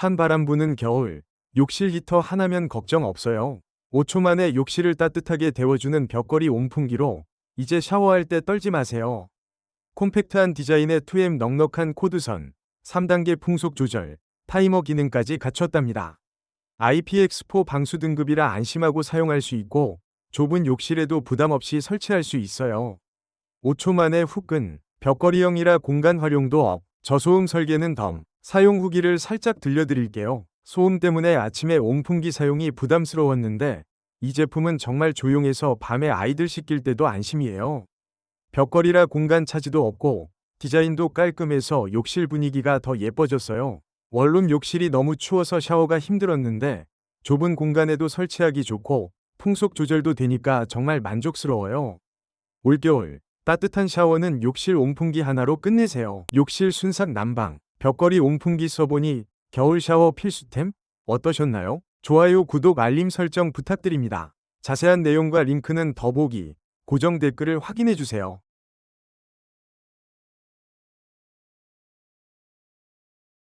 찬 바람 부는 겨울. 욕실 히터 하나면 걱정 없어요. 5초 만에 욕실을 따뜻하게 데워주는 벽걸이 온풍기로 이제 샤워할 때 떨지 마세요. 콤팩트한 디자인의 2M 넉넉한 코드선, 3단계 풍속 조절, 타이머 기능까지 갖췄답니다. IPX4 방수 등급이라 안심하고 사용할 수 있고 좁은 욕실에도 부담 없이 설치할 수 있어요. 5초 만에 후끈, 벽걸이형이라 공간 활용도 업, 저소음 설계는 덤, 사용 후기를 살짝 들려드릴게요. 소음 때문에 아침에 온풍기 사용이 부담스러웠는데 이 제품은 정말 조용해서 밤에 아이들 씻길 때도 안심이에요. 벽걸이라 공간 차지도 없고 디자인도 깔끔해서 욕실 분위기가 더 예뻐졌어요. 원룸 욕실이 너무 추워서 샤워가 힘들었는데 좁은 공간에도 설치하기 좋고 풍속 조절도 되니까 정말 만족스러워요. 올겨울 따뜻한 샤워는 욕실 온풍기 하나로 끝내세요. 욕실 순삭 난방, 벽걸이 온풍기 써보니 겨울 샤워 필수템? 어떠셨나요? 좋아요, 구독, 알림 설정 부탁드립니다. 자세한 내용과 링크는 더보기, 고정 댓글을 확인해주세요.